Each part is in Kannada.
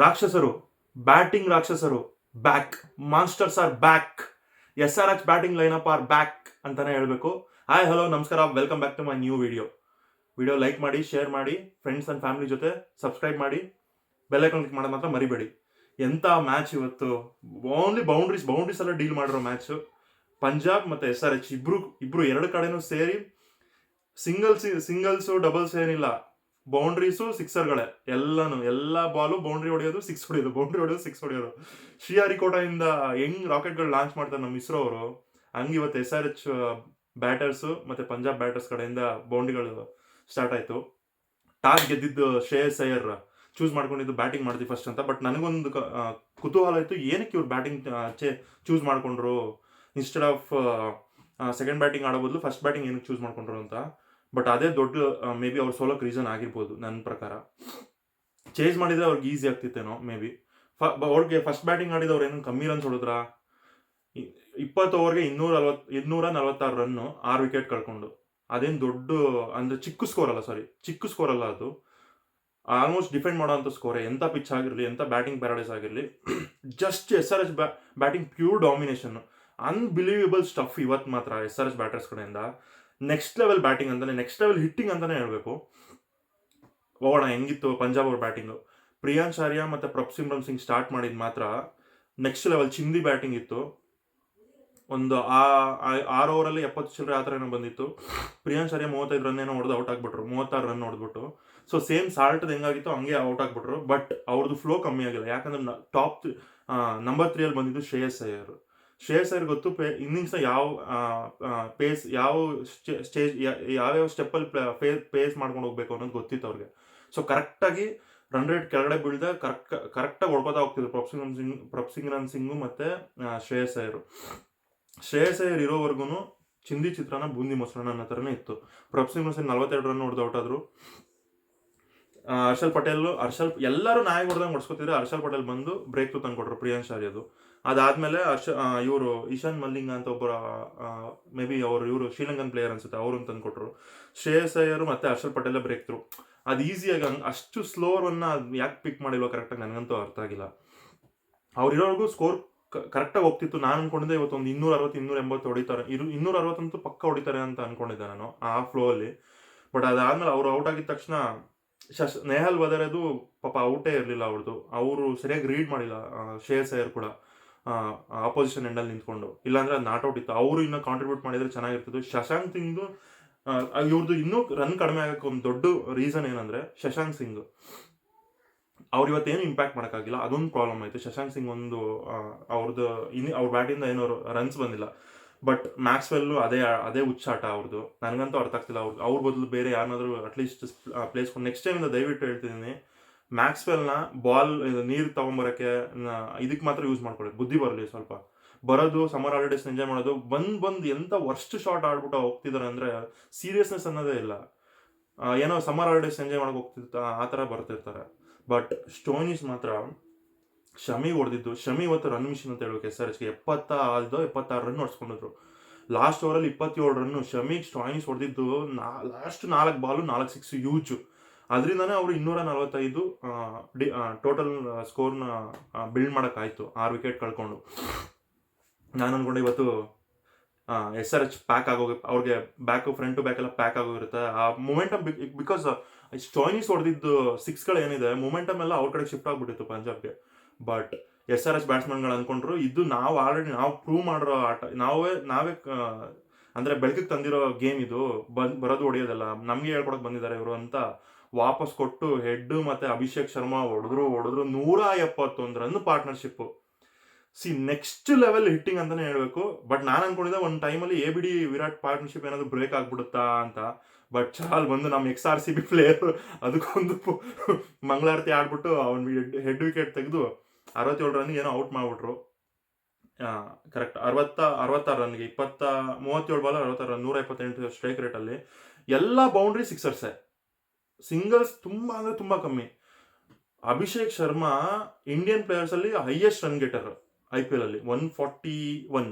ರಾಕ್ಷಸರು, ಬ್ಯಾಟಿಂಗ್ ರಾಕ್ಷಸರು, back. Monsters are back. S R H batting line up are back ಅಂತಾನೆ ಹೇಳಬೇಕು. ಹಾಯ್, ಹಲೋ, ನಮಸ್ಕಾರ. Welcome back to my new video. Video like ಮಾಡಿ, ಶೇರ್ ಮಾಡಿ, ಫ್ರೆಂಡ್ಸ್ ಅಂಡ್ ಫ್ಯಾಮಿಲಿ ಜೊತೆ ಸಬ್ಸ್ಕ್ರೈಬ್ ಮಾಡಿ. ಬೆಲ್ಲೈಕನ್ ಕ್ಲಿಕ್ ಮಾಡೋದು ಮಾತ್ರ ಮರಿಬೇಡಿ. ಎಂಥ ಮ್ಯಾಚ್ ಇವತ್ತು? ಓನ್ಲಿ ಬೌಂಡ್ರೀಸ್ ಬೌಂಡ್ರೀಸ್ ಎಲ್ಲ ಡೀಲ್ ಮಾಡಿರೋ ಮ್ಯಾಚ್. ಪಂಜಾಬ್ ಮತ್ತೆ ಎಸ್ ಆರ್ ಎಚ್ ಇಬ್ರು ಇಬ್ರು ಎರಡು ಕಡೆನೂ ಸೇರಿ ಸಿಂಗಲ್ಸ್ ಸಿಂಗಲ್ಸು ಡಬಲ್ಸ್ ಏನಿಲ್ಲ. ಬೌಂಡ್ರೀಸು ಸಿಕ್ಸರ್ಗಳೇ ಎಲ್ಲಾನು, ಎಲ್ಲ ಬಾಲು ಬೌಂಡ್ರಿ ಹೊಡೆಯೋದು ಸಿಕ್ಸ್ ಹೊಡೆಯೋದು ಬೌಂಡ್ರಿ ಹೊಡೆಯೋದು ಸಿಕ್ಸ್ ಹೊಡೆಯೋದು. ಶ್ರೀಹರಿಕೋಟದಿಂದ ಹೆಂಗ್ ರಾಕೆಟ್ಗಳು ಲಾಂಚ್ ಮಾಡ್ತಾರೆ ನಮ್ಮ ಇಸ್ರೋ ಅವರು. ಹಂಗೆ ಇವತ್ತು ಎಸ್ ಆರ್ ಎಚ್ ಬ್ಯಾಟರ್ಸು ಮತ್ತೆ ಪಂಜಾಬ್ ಬ್ಯಾಟರ್ಸ್ ಕಡೆಯಿಂದ ಬೌಂಡ್ರಿಗಳು ಸ್ಟಾರ್ಟ್ ಆಯ್ತು. ಟಾಸ್ ಗೆದ್ದಿದ್ದು ಶ್ರೇಯಸ್ ಅಯ್ಯರ್. ಚೂಸ್ ಮಾಡ್ಕೊಂಡಿದ್ದು ಬ್ಯಾಟಿಂಗ್ ಮಾಡ್ತೀವಿ ಫಸ್ಟ್ ಅಂತ. ಬಟ್ ನನಗೊಂದು ಕುತೂಹಲ ಇತ್ತು, ಏನಕ್ಕೆ ಇವ್ರು ಬ್ಯಾಟಿಂಗ್ ಚೂಸ್ ಮಾಡ್ಕೊಂಡ್ರು? ಇನ್ಸ್ಟೆಡ್ ಆಫ್ ಸೆಕೆಂಡ್ ಬ್ಯಾಟಿಂಗ್ ಆಡೋ ಬದಲು ಫಸ್ಟ್ ಬ್ಯಾಟಿಂಗ್ ಏನಕ್ಕೆ ಚೂಸ್ ಮಾಡ್ಕೊಂಡ್ರು ಅಂತ? ಬಟ್ ಅದೇ ದೊಡ್ಡ ಮೇ ಬಿ ಅವ್ರು ಸೋಲೋಕೆ ರೀಸನ್ ಆಗಿರ್ಬೋದು ನನ್ನ ಪ್ರಕಾರ. ಚೇಸ್ ಮಾಡಿದ್ರೆ ಅವ್ರಿಗೆ ಈಸಿ ಆಗ್ತಿತ್ತೇನೋ ಮೇ ಬಿ ಅವ್ರಿಗೆ ಫಸ್ಟ್ ಬ್ಯಾಟಿಂಗ್ ಆಡಿದವ್ರು ಏನು ಕಮ್ಮಿ ರನ್ಸ್ ಹೊಡೆದ್ರ ಇಪ್ಪತ್ತು ಓವರ್ಗೆ ಇನ್ನೂರ ನಲ್ವತ್ ಇನ್ನೂರ ನಲವತ್ತಾರು ರನ್ನು ಆರು ವಿಕೆಟ್ ಕಳ್ಕೊಂಡು. ಅದೇನು ದೊಡ್ಡ, ಅಂದರೆ ಚಿಕ್ಕ ಸ್ಕೋರ್ ಅಲ್ಲ ಸಾರಿ ಚಿಕ್ಕ ಸ್ಕೋರ್ ಅಲ್ಲ ಅದು. ಆಲ್ಮೋಸ್ಟ್ ಡಿಫೆಂಡ್ ಮಾಡೋವಂಥ ಸ್ಕೋರ್ ಎಂಥ ಪಿಚ್ ಆಗಿರಲಿ ಎಂಥ ಬ್ಯಾಟಿಂಗ್ ಪ್ಯಾರಡೈಸ್ ಆಗಿರಲಿ just S R H batting pure domination unbelievable stuff ಇವತ್ತು ಮಾತ್ರ ಎಸ್ ಆರ್ ಎಸ್ ಬ್ಯಾಟರ್ಸ್ ಕಡೆಯಿಂದ. ನೆಕ್ಸ್ಟ್ ಲೆವೆಲ್ ಬ್ಯಾಟಿಂಗ್ ಅಂತಾನೆ ನೆಕ್ಸ್ಟ್ ಲೆವೆಲ್ ಹಿಟ್ಟಿಂಗ್ ಅಂತಾನೆ ಹೇಳಬೇಕು. ಹೋಗೋಣ, ಹೆಂಗಿತ್ತು ಪಂಜಾಬ್ ಅವ್ರ ಬ್ಯಾಟಿಂಗು ಪ್ರಿಯಾಂಶ್ ಆರ್ಯ ಮತ್ತೆ ಪ್ರಭ್ಸಿಮ್ರನ್ ಸಿಂಗ್ ಸ್ಟಾರ್ಟ್ ಮಾಡಿದ ಮಾತ್ರ ನೆಕ್ಸ್ಟ್ ಲೆವೆಲ್ ಚಿಂದಿ ಬ್ಯಾಟಿಂಗ್ ಇತ್ತು. ಒಂದು ಆ ಆರು ಓವರಲ್ಲಿ ಎಪ್ಪತ್ತು ಚಿಲ್ಲರೆ ಆ ಥರ ಏನೋ ಬಂದಿತ್ತು. ಪ್ರಿಯಾಂಶ್ ಆರ್ಯ ಮೂವತ್ತೈದು ರನ್ ಏನೋ ಹೊಡೆದು ಔಟ್ ಆಗಿಬಿಟ್ರು, ಮೂವತ್ತಾರು ರನ್ ಹೊಡೆದ್ಬಿಟ್ಟು. ಸೊ ಸೇಮ್ ಸಾಲ್ಟ್ ಹೆಂಗಾಗಿತ್ತು ಹಂಗೆ ಔಟ್ ಆಗಿಬಿಟ್ರು ಬಟ್ ಅವ್ರದ್ದು ಫ್ಲೋ ಕಮ್ಮಿ ಆಗಿಲ್ಲ. ಯಾಕಂದ್ರೆ ಟಾಪ್ ನಂಬರ್ ತ್ರೀಯಲ್ಲಿ ಬಂದಿದ್ದು ಶ್ರೇಯಸ್ ಅಯ್ಯರ್. ಶ್ರೇಯಸ್ ಅಯ್ಯರ್ ಗೊತ್ತು, ಪೇ, ಇನ್ನಿಂಗ್ಸ್ನ ಯಾವ ಪೇಸ್ ಯಾವ ಸ್ಟೇಜ್ ಯಾವ್ಯಾವ ಸ್ಟೆಪ್ಪಲ್ಲಿ ಪೇಸ್ ಮಾಡ್ಕೊಂಡು ಹೋಗ್ಬೇಕು ಅನ್ನೋದು ಗೊತ್ತಿತ್ತು ಅವ್ರಿಗೆ. ಸೊ ಕರೆಕ್ಟಾಗಿ ರನ್ ರೇಟ್ ಕೆಳಗಡೆ ಬೀಳ್ದೆ ಕರೆಕ್ಟ್ ಕರೆಕ್ಟಾಗಿ ಹೊಡ್ಕೋತಾ ಹೋಗ್ತಿದ್ರು ಪ್ರಭ್ಸಿಂಗ್ ಸಿಂಗ್ ಪ್ರಭ್ಸಿಂಗ್ರನ್ ಸಿಂಗು ಮತ್ತು ಶ್ರೇಯಸ್ ಅಯ್ಯರು. ಶ್ರೇಯಸ್ ಅಯ್ಯರ್ ಇರೋವರೆಗೂ ಚಿಂದಿ ಚಿತ್ರನ ಬೂಂದಿ ಮೊಸರನ್ನ ಅನ್ನೋ ಥರನೇ ಇತ್ತು. ಪ್ರಪ್ ಸಿಂಗ್ ನಲ್ವತ್ತೆರಡು ರನ್ ಹೊಡೆದು ಔಟ್ ಹರ್ಷಲ್ ಪಟೇಲ್ ಹರ್ಷಲ್ ಎಲ್ಲರೂ ನಾಯಿ ಹೊಡೆದಂಗೆ ಹೊಡ್ಸ್ಕೊತಿದ್ರೆ ಹರ್ಷಲ್ ಪಟೇಲ್ ಬಂದು ಬ್ರೇಕ್ ತಂದು ಕೊಟ್ರು ಪ್ರಿಯಾಂಶ್ ಆರ್ಯದು ಅದಾದಮೇಲೆ ಹರ್ಷ ಇವರು ಇಶಾನ್ ಮಲ್ಲಿಂಗ ಅಂತ ಒಬ್ಬರ ಮೇ ಬಿ ಅವರು, ಇವರು ಶ್ರೀಲಂಕನ್ ಪ್ಲೇಯರ್ ಅನ್ಸುತ್ತೆ, ಅವ್ರನ್ನ ತಂದು ಕೊಟ್ರು. ಶ್ರೇಯಸ್ ಅಯ್ಯರು ಮತ್ತೆ ಹರ್ಷಲ್ ಪಟೇಲ್ ಬ್ರೇಕ್ ತ್ರೂ ಅದು ಈಸಿಯಾಗಿ ಹಂಗೆ, ಅಷ್ಟು ಸ್ಲೋರನ್ನು ಯಾಕೆ ಪಿಕ್ ಮಾಡಿಲ್ವೋ ಕರೆಕ್ಟಾಗಿ ನನಗಂತೂ ಅರ್ಥ ಆಗಿಲ್ಲ. ಅವ್ರಿರೋರ್ಗೂ ಸ್ಕೋರ್ ಕರೆಕ್ಟಾಗಿ ಹೋಗ್ತಿತ್ತು. ನಾನು ಅನ್ಕೊಂಡಿದ್ದೆ ಇವತ್ತು ಒಂದು ಇನ್ನೂರ ಅರವತ್ತು, ಇನ್ನೂರ ಎಂಬತ್ತು ಹೊಡಿತಾರೆ. ಇರು, ಇನ್ನೂರ ಅರವತ್ತಂತೂ ಪಕ್ಕ ಹೊಡಿತಾರೆ ಅಂತ ಅನ್ಕೊಂಡಿದ್ದೆ ನಾನು ಆ ಫ್ಲೋ ಅಲ್ಲಿ. ಬಟ್ ಅದಾದ್ಮೇಲೆ ಅವ್ರು ಔಟ್ ಆಗಿದ ತಕ್ಷಣ ಶಶ್, ನೇಹಲ್ ಬದರದು ಪಾಪ ಔಟೇ ಇರಲಿಲ್ಲ ಅವ್ರದ್ದು ಅವರು ಸರಿಯಾಗಿ ರೀಡ್ ಮಾಡಿಲ್ಲ ಶೇರ್ ಅಯ್ಯರ್ ಕೂಡ ಆಪೋಸಿಷನ್ ಎಂಡಲ್ಲಿ ನಿಂತ್ಕೊಂಡು. ಇಲ್ಲಾಂದ್ರೆ ಅದು ನಾಟ್ ಔಟ್ ಇತ್ತು. ಅವರು ಇನ್ನೂ ಕಾಂಟ್ರಿಬ್ಯೂಟ್ ಮಾಡಿದರೆ ಚೆನ್ನಾಗಿರ್ತಿತ್ತು. ಶಶಾಂಕ್ ಸಿಂಗ್ದು ಇವ್ರದ್ದು ಇನ್ನೂ ರನ್ ಕಡಿಮೆ ಆಗಕ್ಕೆ ಒಂದು ದೊಡ್ಡ ರೀಸನ್ ಏನಂದರೆ ಶಶಾಂಕ್ ಸಿಂಗ್. ಅವ್ರು ಇವತ್ತೇನು ಇಂಪ್ಯಾಕ್ಟ್ ಮಾಡೋಕ್ಕಾಗಿಲ್ಲ. ಅದೊಂದು ಪ್ರಾಬ್ಲಮ್ ಆಯಿತು. ಶಶಾಂಕ್ ಸಿಂಗ್ ಒಂದು ಅವ್ರದ್ದು ಇನ್ನು ಅವ್ರ ಬ್ಯಾಟಿಂದ ಏನೋ ರನ್ಸ್ ಬಂದಿಲ್ಲ. ಬಟ್ ಮ್ಯಾಕ್ಸ್ವೆಲ್ಲು ಅದೇ ಅದೇ ಹುಚ್ಚಾಟ ಅವ್ರದ್ದು ನನಗಂತೂ ಅರ್ಥ ಆಗ್ತಿಲ್ಲ. ಅವ್ರು, ಅವ್ರ ಬದಲು ಬೇರೆ ಯಾರನ್ನಾದ್ರೂ ಅಟ್ಲೀಸ್ಟ್ ಪ್ಲೇಸ್ ನೆಕ್ಸ್ಟ್ ಟೈಮಿಂದ ದಯವಿಟ್ಟು ಹೇಳ್ತಿದ್ದೀನಿ ಮ್ಯಾಕ್ಸ್ವೆಲ್ನ ಬಾಲ್ ನೀರು ತೊಗೊಂಬರೋಕ್ಕೆ ಇದಕ್ಕೆ ಮಾತ್ರ ಯೂಸ್ ಮಾಡ್ಕೊಳ್ಳಿ ಬುದ್ಧಿ ಬರಲಿ ಸ್ವಲ್ಪ. ಬರೋದು ಸಮರ್ ಹಾಲಿಡೇಸ್ ಎಂಜಾಯ್ ಮಾಡೋದು, ಬಂದು ಬಂದು ಎಂಥ ವರ್ಸ್ಟ್ ಶಾಟ್ ಆಡ್ಬಿಟ್ಟು ಹೋಗ್ತಿದ್ದಾರೆ ಅಂದರೆ ಸೀರಿಯಸ್ನೆಸ್ ಅನ್ನೋದೇ ಇಲ್ಲ. ಏನೋ ಸಮರ್ ಹಾಲಿಡೇಸ್ ಎಂಜಾಯ್ ಮಾಡೋಕೆ ಹೋಗ್ತಿರ್ತ, ಆ ಥರ ಬರ್ತಿರ್ತಾರೆ. ಬಟ್ ಸ್ಟೋನಿಸ್ ಮಾತ್ರ ಶಮಿ ಹೊಡೆದಿದ್ದು, ಶಮಿ ಇವತ್ತು ರನ್ ಮಿಷನ್ ಅಂತ ಹೇಳ್ಬೇಕು ಎಸ್ ಆರ್ ಎಚ್ಗೆ ಎಪ್ಪತ್ತ ಐದು ಎಪ್ಪತ್ತಾರು ರನ್ ಹೊಡ್ಸ್ಕೊಂಡಿದ್ರು ಲಾಸ್ಟ್ ಓವರಲ್ಲಿ ಇಪ್ಪತ್ತೇಳು ರನ್ನು ಶಮಿಗೆ ಸ್ಟಾಯಿನಿಸ್ ಹೊಡೆದಿದ್ದು, ನಾ, ಲಾಸ್ಟ್ ನಾಲ್ಕು ಬಾಲು, ನಾಲ್ಕು ಸಿಕ್ಸ್ ಯೂಜು ಅದರಿಂದನೇ ಅವರು ಇನ್ನೂರ ನಲವತ್ತೈದು ಡಿ ಟೋಟಲ್ ಸ್ಕೋರ್ನ ಬಿಲ್ಡ್ ಮಾಡೋಕ್ಕಾಯ್ತು, ಆರು ವಿಕೆಟ್ ಕಳ್ಕೊಂಡು. ನಾನು ಅಂದ್ಕೊಂಡೆ ಇವತ್ತು ಎಸ್ ಆರ್ ಎಚ್ ಪ್ಯಾಕ್ ಆಗೋಗಿ, ಅವ್ರಿಗೆ ಬ್ಯಾಕು ಫ್ರಂಟ್ ಟು ಬ್ಯಾಕ್ ಎಲ್ಲ ಪ್ಯಾಕ್ ಆಗೋಗಿರುತ್ತೆ. ಆ ಮೊಮೆಂಟಮ್ ಬಿಕಾಸ್ ಸ್ಟಾಯಿನಿಸ್ ಹೊಡೆದಿದ್ದು ಸಿಕ್ಸ್ಗಳು ಏನಿದೆ ಮೊಮೆಂಟಮ್ ಎಲ್ಲ ಅವ್ರ ಕಡೆ ಶಿಫ್ಟ್ ಆಗಿಬಿಟ್ಟಿತ್ತು ಪಂಜಾಬ್ಗೆ. ಬಟ್ ಎಸ್ ಆರ್ ಎಸ್ ಬ್ಯಾಟ್ಸ್ಮನ್ಗಳು ಅಂದ್ಕೊಂಡ್ರು ಇದು ನಾವು ಆಲ್ರೆಡಿ ನಾವು ಪ್ರೂವ್ ಮಾಡಿರೋ ಆಟ, ನಾವೇ ನಾವೇ ಅಂದರೆ ಬೆಳಕಿಗೆ ತಂದಿರೋ ಗೇಮ್ ಇದು ಬಂದು ಬರೋದು ಹೊಡೆಯೋದಲ್ಲ. ನಮಗೆ ಹೇಳ್ಕೊಡಕ್ಕೆ ಬಂದಿದ್ದಾರೆ ಇವರು ಅಂತ ವಾಪಸ್ ಕೊಟ್ಟು ಹೆಡ್ ಮತ್ತು ಅಭಿಷೇಕ್ ಶರ್ಮಾ ಹೊಡೆದ್ರು ಹೊಡೆದ್ರು ನೂರ ಎಪ್ಪತ್ತೊಂದು run partnership see next level hitting ಅಂತಲೇ ಹೇಳಬೇಕು. ಬಟ್ ನಾನು ಅಂದ್ಕೊಂಡಿದ್ದೆ ಒಂದು ಟೈಮಲ್ಲಿ A B D Virat partnership ಏನಾದರೂ ಬ್ರೇಕ್ ಆಗಿಬಿಡುತ್ತಾ ಅಂತ. ಬಟ್ ಚಾಲ್ ಬಂದು ನಮ್ಮ X R C B player ಅದಕ್ಕೊಂದು ಮಂಗಳಾರತಿ ಆಡ್ಬಿಟ್ಟು ಅವ್ನ ಹೆಡ್ ವಿಕೆಟ್ ತೆಗೆದು ಅರವತ್ತೇಳು ರನ್ಗೆ ಏನೋ ಔಟ್ ಮಾಡ್ಬಿಟ್ರು. ಕರೆಕ್ಟ್ ಅರವತ್ತ, ಅರವತ್ತಾರು ರನ್ಗೆ ಇಪ್ಪತ್ತ, ಮೂವತ್ತೇಳು ಬಾಲ್ ಅರವತ್ತಾರು ರನ್ ನೂರ ಇಪ್ಪತ್ತೆಂಟು ಸ್ಟ್ರೈಕ್ ರೇಟಲ್ಲಿ ಎಲ್ಲ ಬೌಂಡ್ರಿ ಸಿಕ್ಸರ್ಸೆ ಸಿಂಗಲ್ಸ್ ತುಂಬಾ ಅಂದ್ರೆ ತುಂಬಾ ಕಮ್ಮಿ. Abhishek Sharma Indian ಪ್ಲೇಯರ್ಸಲ್ಲಿ highest run getter I P L ಅಲ್ಲಿ ಒನ್ ಫಾರ್ಟಿ ಒನ್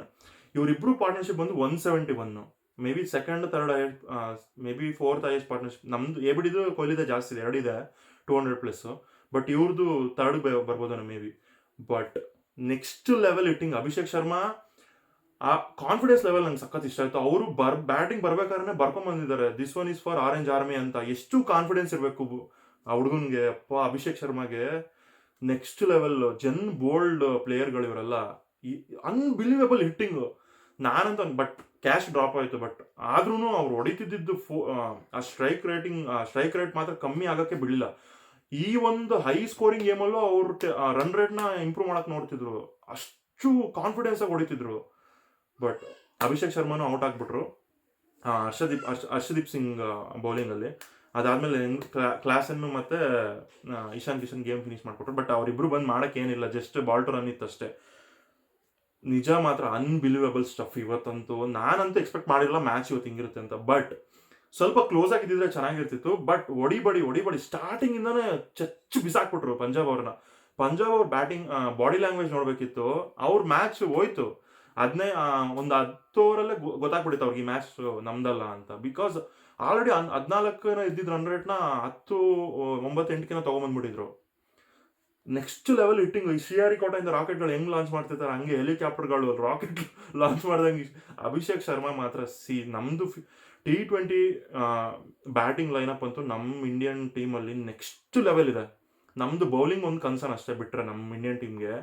ಇವರಿಬ್ರು ಪಾರ್ಟ್ನರ್ಶಿಪ್ ಬಂದು one seventy one maybe second third highest maybe fourth highest partnership ನಮ್ದು ಎ ಬಿಡಿದು ಕೊಹ್ಲಿದೆ ಜಾಸ್ತಿ ಇದೆ ಎರಡಿದೆ ಟೂ ಹಂಡ್ರೆಡ್ ಪ್ಲಸ್ಸು ಬಟ್ ಇವ್ರದ್ದು third ಬರ್ಬೋದೇನೋ maybe but next level hitting Abhishek Sharma ಆ ಕಾನ್ಫಿಡೆನ್ಸ್ ಲೆವೆಲ್ ನಂಗೆ ಸಖತ್ ಇಷ್ಟ ಆಯಿತು. ಅವರು ಬರ್ ಬ್ಯಾಟಿಂಗ್ ಬರ್ಬೇಕಾದ್ರೆ ಬರ್ಕೊಂಬಂದಿದ್ದಾರೆ this one is for orange army ಅಂತ. ಎಷ್ಟು ಕಾನ್ಫಿಡೆನ್ಸ್ ಇರಬೇಕು ಆ ಹುಡುಗನ್ಗೆ, ಅಪ್ಪ ಅಭಿಷೇಕ್ ಶರ್ಮಾಗೆ ನೆಕ್ಸ್ಟ್ ಲೆವೆಲ್ ಜನ್ ಬೋಲ್ಡ್ ಪ್ಲೇಯರ್ಗಳು ಇವರೆಲ್ಲ ಅನ್ಬಿಲೀವೇಬಲ್ ಹಿಟ್ಟಿಂಗು ನಾನಂತ ಬಟ್ ಕ್ಯಾಶ್ ಡ್ರಾಪ್ ಆಯಿತು ಬಟ್ ಆದ್ರೂ ಅವ್ರು ಹೊಡಿತಿದ್ದು ಫೋ, ಆ ಸ್ಟ್ರೈಕ್ ರೇಟಿಂಗ್ ಸ್ಟ್ರೈಕ್ ರೇಟ್ ಮಾತ್ರ ಕಮ್ಮಿ ಆಗಕ್ಕೆ ಬಿಡಲಿಲ್ಲ. ಈ ಒಂದು ಹೈ ಸ್ಕೋರಿಂಗ್ ಗೇಮಲ್ಲೂ ಅವ್ರು ರನ್ ರೇಟ್ನ ಇಂಪ್ರೂವ್ ಮಾಡೋಕೆ ನೋಡ್ತಿದ್ರು. ಅಷ್ಟು ಕಾನ್ಫಿಡೆನ್ಸ್ ಆಗಿ ಹೊಡಿತಿದ್ರು. ಬಟ್ ಅಭಿಷೇಕ್ ಶರ್ಮಾನು ಔಟ್ ಆಗ್ಬಿಟ್ರು. ಹರ್ಷದೀಪ್, ಹರ್ಷ, ಹರ್ಷದೀಪ್ ಸಿಂಗ್ ಬೌಲಿಂಗಲ್ಲಿ ಅದಾದ್ಮೇಲೆ ಕ್ಲಾಸನ್ನು ಮತ್ತೆ ಇಶಾನ್ ಕಿಶನ್ ಗೇಮ್ ಫಿನಿಶ್ ಮಾಡಿಕೊಟ್ರು. ಬಟ್ ಅವರಿಬ್ಬರು ಬಂದು ಮಾಡೋಕ್ಕೇನಿಲ್ಲ ಜಸ್ಟ್ ಬಾಲ್ ಟು ರನ್ ಇತ್ತು ಅಷ್ಟೇ ನಿಜ ಮಾತ್ರ ಅನ್ಬಿಲಿವೇಬಲ್ ಸ್ಟಫ್ ಇವತ್ತಂತೂ. ನಾನಂತೂ ಎಕ್ಸ್ಪೆಕ್ಟ್ ಮಾಡಿರಲ್ಲ ಮ್ಯಾಚ್ ಇವತ್ತು ಹಿಂಗಿರುತ್ತೆ ಅಂತ. ಬಟ್ ಸ್ವಲ್ಪ ಕ್ಲೋಸ್ ಆಗಿದ್ದಿದ್ರೆ ಚೆನ್ನಾಗಿರ್ತಿತ್ತು. ಬಟ್ ಒಡಿಬಡಿ ಒಡಿಬಡಿ ಸ್ಟಾರ್ಟಿಂಗ್ ಇಂದಾನೆ ಚಚ್ಚು ಬಿಸಾಕ್ಬಿಟ್ರು ಪಂಜಾಬ್ ಅವ್ರನ್ನ. ಪಂಜಾಬ್ ಅವ್ರ ಬ್ಯಾಟಿಂಗ್ ಬಾಡಿ ಲ್ಯಾಂಗ್ವೇಜ್ ನೋಡಬೇಕಿತ್ತು. ಅವ್ರ ಮ್ಯಾಚ್ ಹೋಯ್ತು. ಅದನ್ನೇ ಒಂದು ಹತ್ತು ಓವರಲ್ಲೇ ಗೊತ್ತಾಗ್ಬಿಟ್ಟಿತ್ತು ಅವ್ರಿಗೆ ಈ ಮ್ಯಾಚ್ ನಮ್ದಲ್ಲ ಅಂತ. ಬಿಕಾಸ್ ಆಲ್ರೆಡಿ ಹದಿನಾಲ್ಕನ ಇದ್ದಿದ್ದು ರನ್ ರೇಟ್ನ ಹತ್ತು ಒಂಬತ್ತು ಎಂಟಕ್ಕಿನ ತೊಗೊಂಬಂದ್ಬಿಟ್ಟಿದ್ರು. ನೆಕ್ಸ್ಟ್ ಲೆವೆಲ್ ಹಿಟ್ಟಿಂಗ್ ಈ ಶ್ರೀಹರಿಕೋಟೆಯಿಂದ ರಾಕೆಟ್ಗಳು ಹೆಂಗ್ ಲಾಂಚ್ ಮಾಡ್ತಿರ್ತಾರೆ? ಹಂಗೆ ಹೆಲಿಕಾಪ್ಟರ್ಗಳು ರಾಕೆಟ್ ಲಾಂಚ್ ಮಾಡ್ದಂಗೆ ಅಭಿಷೇಕ್ ಶರ್ಮಾ ಮಾತ್ರ. ಸಿ ನಮ್ಮದು ಟಿ ಟ್ವೆಂಟಿ ಬ್ಯಾಟಿಂಗ್ ಲೈನಪ್ ಅಂತೂ ನಮ್ಮ ಇಂಡಿಯನ್ ಟೀಮಲ್ಲಿ ನೆಕ್ಸ್ಟ್ ಲೆವೆಲ್ ಇದೆ. ನಮ್ಮದು ಬೌಲಿಂಗ್ ಒಂದು ಕನ್ಸರ್ನ್ ಅಷ್ಟೇ ಬಿಟ್ಟರೆ ನಮ್ಮ ಇಂಡಿಯನ್ ಟೀಮ್ಗೆ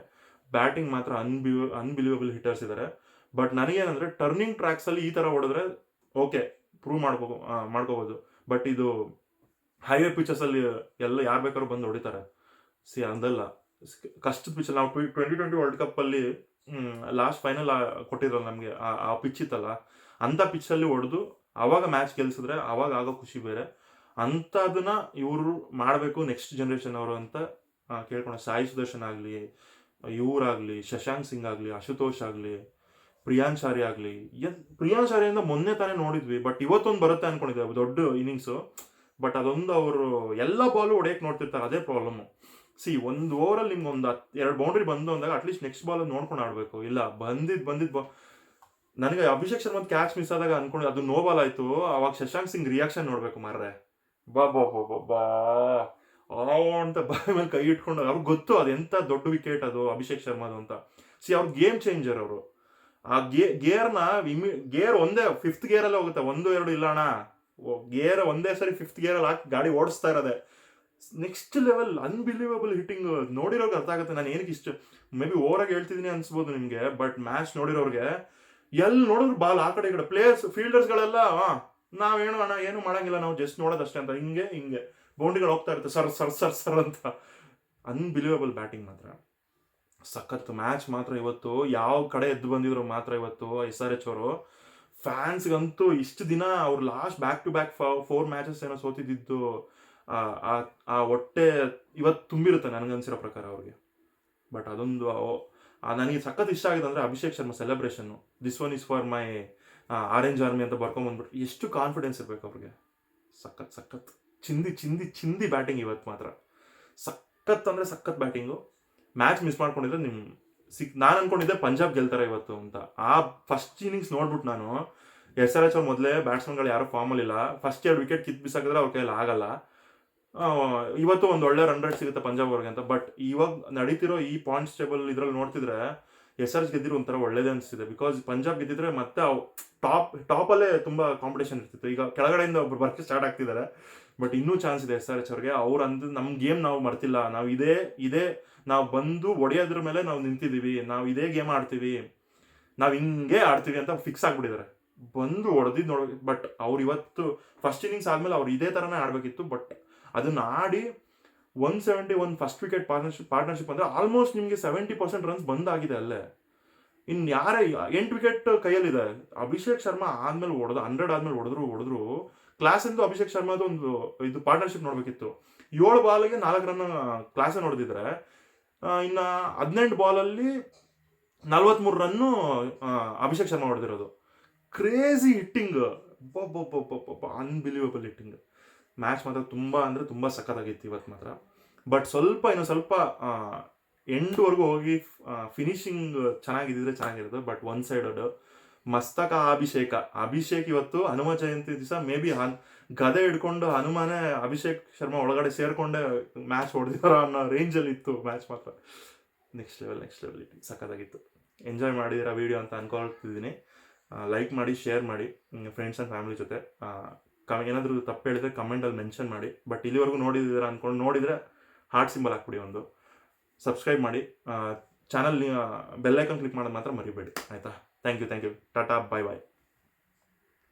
ಬ್ಯಾಟಿಂಗ್ ಮಾತ್ರ ಅನ್ಬಿವ್ ಅನ್ಬಿಲೀವಬಲ್ ಹಿಟರ್ಸ್ ಇದ್ದಾರೆ ಬಟ್ ನನಗೇನಂದರೆ ಟರ್ನಿಂಗ್ ಟ್ರ್ಯಾಕ್ಸಲ್ಲಿ ಈ ತರ ಹೊಡೆದ್ರೆ ಓಕೆ ಪ್ರೂವ್ ಮಾಡ್ಕೋ ಮಾಡ್ಕೋಬೋದು. ಬಟ್ ಇದು ಹೈವೇ ಪಿಚಸ್ ಅಲ್ಲಿ ಎಲ್ಲ ಯಾರು ಬೇಕಾದ್ರೂ ಬಂದು ಹೊಡಿತಾರೆ. ಸಿ ಅಂದಲ್ಲ. ಕಷ್ಟದ ಪಿಚ್ ನಾವು ಟ್ವೆಂಟಿ ಟ್ವೆಂಟಿ ವರ್ಲ್ಡ್ ಕಪ್ ಅಲ್ಲಿ ಲಾಸ್ಟ್ ಫೈನಲ್ ಕೊಟ್ಟಿದ್ರಲ್ಲ ನಮಗೆ, ಆ ಪಿಚ್ ಇತ್ತಲ್ಲ, ಅಂತ ಪಿಚ್ಚಲ್ಲಿ ಹೊಡೆದು ಅವಾಗ ಮ್ಯಾಚ್ ಗೆಲ್ಸಿದ್ರೆ ಅವಾಗ ಆಗೋ ಖುಷಿ ಬೇರೆ. ಅಂಥದನ್ನ ಇವರು ಮಾಡಬೇಕು ನೆಕ್ಸ್ಟ್ ಜನ್ರೇಷನ್ ಅವರು ಅಂತ ಕೇಳ್ಕೊಂಡು ಸಾಯಿ ಸುದರ್ಶನ್ ಆಗಲಿ ಇವರಾಗಲಿ ಶಶಾಂಕ್ ಸಿಂಗ್ ಆಗಲಿ, ಅಶುತೋಷ್ ಆಗಲಿ ಪ್ರಿಯಾನ್ ಶಾರಿ ಆಗಲಿ ಪ್ರಿಯಾನ್ ಶಾರಿಯಿಂದ ಮೊನ್ನೆ ತಾನೇ ನೋಡಿದ್ವಿ ಬಟ್ ಇವತ್ತೊಂದು ಬರುತ್ತೆ ಅನ್ಕೊಂಡಿದ್ದೆ, ದೊಡ್ಡ ಇನ್ನಿಂಗ್ಸು ಬಟ್ ಅದೊಂದು ಅವರು, ಎಲ್ಲ ಬಾಲು ಹೊಡೆಯಕ್ಕೆ ನೋಡ್ತಿರ್ತಾರೆ, ಅದೇ ಪ್ರಾಬ್ಲಮ್ ಸಿ ಒಂದು ಓವರಲ್ಲಿ ನಿಮ್ಗೆ ಒಂದು ಎರಡು ಬೌಂಡ್ರಿ ಬಂದು ಅಂದಾಗ ಅಟ್ಲೀಸ್ಟ್ ನೆಕ್ಸ್ಟ್ ಬಾಲ್ ನೋಡ್ಕೊಂಡು ಆಡಬೇಕು. ಇಲ್ಲ ಬಂದಿದ್ದು ಬಂದಿದ್ದು ಬಾ ನನಗೆ ಅಭಿಷೇಕ್ ಶರ್ಮಾ ಕ್ಯಾಚ್ ಮಿಸ್ ಆದಾಗ ಅನ್ಕೊಂಡು, ಅದು ನೋ ಬಾಲ್ ಆಯ್ತು. ಅವಾಗ ಶಶಾಂಕ್ ಸಿಂಗ್ ರಿಯಾಕ್ಷನ್ ನೋಡಬೇಕು ಮಾರ್ರೆ. ಬಾ ಬಾ ಬಾ ಬಾ ಅಂತ ಬಾಯಿ ಮೇಲೆ ಕೈ ಇಟ್ಕೊಂಡು, ಅವ್ರಿಗೆ ಗೊತ್ತು ಅದು ಎಂಥ ದೊಡ್ಡ ವಿಕೆಟ್ ಅದು ಅಭಿಷೇಕ್ ಶರ್ಮಾದು ಅಂತ. ಸಿ ಅವ್ರು ಗೇಮ್ ಚೇಂಜರ್ ಅವರು. ಆ ಗೇ ಗೇರ್ನ ವಿಮಿ ಗೇರ್ ಒಂದೇ ಫಿಫ್ತ್ ಗೇರಲ್ಲೇ ಹೋಗುತ್ತೆ. ಒಂದು, ಎರಡು ಇಲ್ಲ ಅಣ್ಣ. ಗೇರ್ ಒಂದೇ ಸರಿ ಫಿಫ್ತ್ ಗೇರಲ್ಲಿ ಹಾಕಿ ಗಾಡಿ ಓಡಿಸ್ತಾ ಇರೋದೆ. ನೆಕ್ಸ್ಟ್ ಲೆವೆಲ್ ಅನ್ಬಿಲೀವಬಲ್ ಹಿಟ್ಟಿಂಗ್ ನೋಡಿರೋರ್ಗೆ ಅರ್ಥ ಆಗುತ್ತೆ. ನಾನು ಏನಕ್ಕೆ ಇಷ್ಟ ಮೇ ಬಿ ಓವರಾಗಿ ಹೇಳ್ತಿದ್ದೀನಿ ಅನ್ಸ್ಬೋದು ನಿಮಗೆ ಬಟ್ ಮ್ಯಾಚ್ ನೋಡಿರೋರಿಗೆ ಎಲ್ಲಿ ನೋಡಿದ್ರು ಬಾಲ್ ಆ ಕಡೆ ಈ ಕಡೆ ಪ್ಲೇಯರ್ಸ್ ಫೀಲ್ಡರ್ಸ್ಗಳೆಲ್ಲ ನಾವೇನು ಅಣ್ಣ, ಏನು ಮಾಡಂಗಿಲ್ಲ, ನಾವು ಜಸ್ಟ್ ನೋಡೋದಷ್ಟೇ ಅಂತ, ಹಿಂಗೆ ಹಿಂಗೆ, ಬೌಂಡ್ರಿಗಳು ಹೋಗ್ತಾ ಇರುತ್ತೆ, ಸರ್ ಸರ್ ಸರ್ ಸರ್ ಅಂತ. ಅನ್ಬಿಲೀವಬಲ್ ಬ್ಯಾಟಿಂಗ್ ಮಾತ್ರ. ಸಖತ್ ಮ್ಯಾಚ್ ಮಾತ್ರ ಇವತ್ತು, ಯಾವ ಕಡೆ ಎದ್ದು ಬಂದಿದ್ರು ಮಾತ್ರ ಇವತ್ತು ಎಸ್ ಆರ್ ಎಚ್ ಅವರು. ಫ್ಯಾನ್ಸ್ಗಂತೂ ಇಷ್ಟು ದಿನ ಅವ್ರು last back to back four matches ಏನೋ ಸೋತಿದ್ದು. ಆ- ಆ- ಹೊಟ್ಟೆ ಇವತ್ತು ತುಂಬಿರುತ್ತೆ ನನಗನ್ಸಿರೋ ಪ್ರಕಾರ ಅವ್ರಿಗೆ. ಬಟ್ ಅದೊಂದು ನನಗೆ ಸಖತ್ ಇಷ್ಟ ಆಗಿದೆ ಅಂದರೆ Abhishek Sharma celebration this one is for my orange army ಅಂತ ಬರ್ಕೊಂಬಂದ್ಬಿಟ್ಟು ಎಷ್ಟು ಕಾನ್ಫಿಡೆನ್ಸ್ ಇರಬೇಕು ಅವ್ರಿಗೆ. ಸಖತ್ ಸಖತ್. ಚಿಂದಿ ಚಿಂದಿ ಚಿಂದಿ ಬ್ಯಾಟಿಂಗ್ ಇವತ್ತು ಮಾತ್ರ. ಸಖತ್ ಅಂದರೆ ಸಖತ್ ಬ್ಯಾಟಿಂಗು ಮ್ಯಾಚ್ ಮಿಸ್ ಮಾಡ್ಕೊಂಡಿದ್ರೆ ನಿಮ್ಮ ಸಿಕ್, ನಾನು ಅನ್ಕೊಂಡಿದ್ದೆ ಪಂಜಾಬ್ ಗೆಲ್ತಾರೆ ಇವತ್ತು ಅಂತ. ಆ ಫಸ್ಟ್ ಇನಿಂಗ್ಸ್ ನೋಡ್ಬಿಟ್ಟು ನಾನು. ಎಸ್ ಆರ್ ಎಚ್ ಅವ್ರ ಮೊದಲೇ ಬ್ಯಾಟ್ಸ್ಮನ್ಗಳು ಯಾರೂ ಫಾರ್ಮಲ್ಲಿಲ್ಲ ಫಸ್ಟ್ ಎರಡು ವಿಕೆಟ್ ಕಿತ್ ಬಿಸಾಕಿದ್ರೆ ಅವ್ರ ಕೈಯಲ್ಲಿ ಆಗಲ್ಲ. ಇವತ್ತು ಒಂದು ಒಳ್ಳೆ ರನ್ ರೇಟ್ ಸಿಗುತ್ತೆ ಪಂಜಾಬ್ ಅವ್ರಿಗೆ ಅಂತ ಬಟ್ ಇವಾಗ ನಡೀತಿರೋ ಈ ಪಾಯಿಂಟ್ಸ್ ಟೇಬಲ್ ಇದ್ರಲ್ಲಿ ನೋಡ್ತಿದ್ರೆ ಎಸ್ ಆರ್ ಗೆದ್ದಿರು ಒಂಥರ ಒಳ್ಳೇದೇ ಅನಿಸ್ತಿದೆ ಬಿಕಾಸ್ ಪಂಜಾಬ್ ಗೆದ್ದಿದ್ರೆ ಮತ್ತೆ ಟಾಪ್ ಟಾಪಲ್ಲೇ ತುಂಬ ಕಾಂಪಿಟೇಷನ್ ಇರ್ತಿತ್ತು. ಈಗ ಕೆಳಗಡೆಯಿಂದ ಒಬ್ರು ಬರ್ಕೆ ಸ್ಟಾರ್ಟ್ ಆಗ್ತಿದ್ದಾರೆ ಬಟ್ ಇನ್ನೂ ಚಾನ್ಸ್ ಇದೆ ಎಸ್ ಆರ್ ಎಚ್ ಅವ್ರಿಗೆ. ಅವ್ರು ಅಂದ್ ನಮ್ಮ ಗೇಮ್ ನಾವು ಮರ್ತಿಲ್ಲ. ನಾವು ಇದೇ ಇದೇ, ನಾವು ಬಂದು ಒಡೆಯೋದ್ರ ಮೇಲೆ ನಾವು ನಿಂತಿದೀವಿ. ನಾವು ಇದೇ ಗೇಮ್ ಆಡ್ತೀವಿ. ನಾವು ಹಿಂಗೆ ಆಡ್ತೀವಿ ಅಂತ ಫಿಕ್ಸ್ ಆಗ್ಬಿಟ್ಟಿದ್ದಾರೆ ಬಂದು ಹೊಡೆದಿದ್ದು ನೋಡಿ ಬಟ್ ಅವ್ರು ಇವತ್ತು ಫಸ್ಟ್ ಇನ್ನಿಂಗ್ಸ್ ಆದ್ಮೇಲೆ ಅವ್ರು ಇದೇ ತರನೇ ಆಡ್ಬೇಕಿತ್ತು ಬಟ್ ಅದನ್ನ ಆಡಿ one seventy one first wicket partnership partnership ಅಂದರೆ ಆಲ್ಮೋಸ್ಟ್ ನಿಮಗೆ ಸೆವೆಂಟಿ ಪರ್ಸೆಂಟ್ ರನ್ಸ್ ಬಂದಾಗಿದೆ ಅಲ್ಲೇ. ಇನ್ನು ಯಾರೇ ಎಂಟು ವಿಕೆಟ್ ಕೈಯಲ್ಲಿದೆ. ಅಭಿಷೇಕ್ ಶರ್ಮಾ ಆದ್ಮೇಲೆ ಹೊಡೆದು ಹಂಡ್ರೆಡ್ ಆದಮೇಲೆ ಹೊಡೆದ್ರು ಹೊಡೆದ್ರು ಕ್ಲಾಸ್ ಎಂದು ಅಭಿಷೇಕ್ ಶರ್ಮಾದು ಒಂದು ಇದು ಪಾರ್ಟ್ನರ್ಶಿಪ್ ನೋಡಬೇಕಿತ್ತು. ಏಳು ಬಾಲ್ಗೆ ನಾಲ್ಕು ರನ್ ಕ್ಲಾಸ್ ನೋಡಿದ್ರೆ ಇನ್ನು ಹದಿನೆಂಟು ಬಾಲಲ್ಲಿ ನಲ್ವತ್ಮೂರು ರನ್ನು Abhishek Sharma ಹೊಡೆದಿರೋದು. Crazy hitting unbelievable hitting match ಮಾತ್ರ ತುಂಬ ಅಂದರೆ ತುಂಬ ಸಖತ್ತಾಗಿತ್ತು ಇವತ್ತು ಮಾತ್ರ. ಬಟ್ ಸ್ವಲ್ಪ ಇನ್ನು ಸ್ವಲ್ಪ ಎಂಡ್ವರೆಗೂ ಹೋಗಿ ಫಿನಿಶಿಂಗ್ ಚೆನ್ನಾಗಿದ್ದಿದ್ರೆ ಚೆನ್ನಾಗಿರುತ್ತೆ. ಬಟ್ ಒನ್ ಸೈಡ್ ಮಸ್ತಕ ಅಭಿಷೇಕ. ಅಭಿಷೇಕ್ ಇವತ್ತು ಹನುಮ ಜಯಂತಿ ದಿವಸ ಮೇ ಬಿ ಹನ್, ಗದೆ ಹಿಡ್ಕೊಂಡು ಹನುಮಾನೇ ಅಭಿಷೇಕ್ ಶರ್ಮಾ ಒಳಗಡೆ ಸೇರಿಕೊಂಡೆ ಮ್ಯಾಚ್ ಹೊಡೆದಿದಾರ ಅನ್ನೋ ರೇಂಜಲ್ಲಿ ಇತ್ತು ಮ್ಯಾಚ್ ಮಾತ್ರ. ನೆಕ್ಸ್ಟ್ ಲೆವೆಲ್ ನೆಕ್ಸ್ಟ್ ಲೆವೆಲ್ ಇತ್ತು. ಸಖತ್ತಾಗಿತ್ತು. ಎಂಜಾಯ್ ಮಾಡಿದಿರ ವೀಡಿಯೋ ಅಂತ ಅನ್ಕೊಳ್ತಿದ್ದೀನಿ. ಲೈಕ್ ಮಾಡಿ ಶೇರ್ ಮಾಡಿ ಫ್ರೆಂಡ್ಸ್ ಆ್ಯಂಡ್ ಫ್ಯಾಮಿಲಿ ಜೊತೆ. ಕಮ್ ಏನಾದರೂ ತಪ್ಪು ಹೇಳಿದರೆ ಕಮೆಂಟಲ್ಲಿ ಮೆನ್ಷನ್ ಮಾಡಿ. ಬಟ್ ಇಲ್ಲಿವರೆಗೂ ನೋಡಿದ್ದೀರ ಅಂದ್ಕೊಂಡು ನೋಡಿದರೆ ಹಾರ್ಟ್ ಸಿಂಬಲ್ ಹಾಕ್ಬಿಡಿ ಒಂದು. ಸಬ್ಸ್ಕ್ರೈಬ್ ಮಾಡಿ. ಚಾನಲ್ ಬೆಲ್ಲೈಕನ್ ಕ್ಲಿಕ್ ಮಾಡೋದು ಮಾತ್ರ ಮರಿಬೇಡಿ. ಆಯಿತಾ? Thank you thank you tata bye bye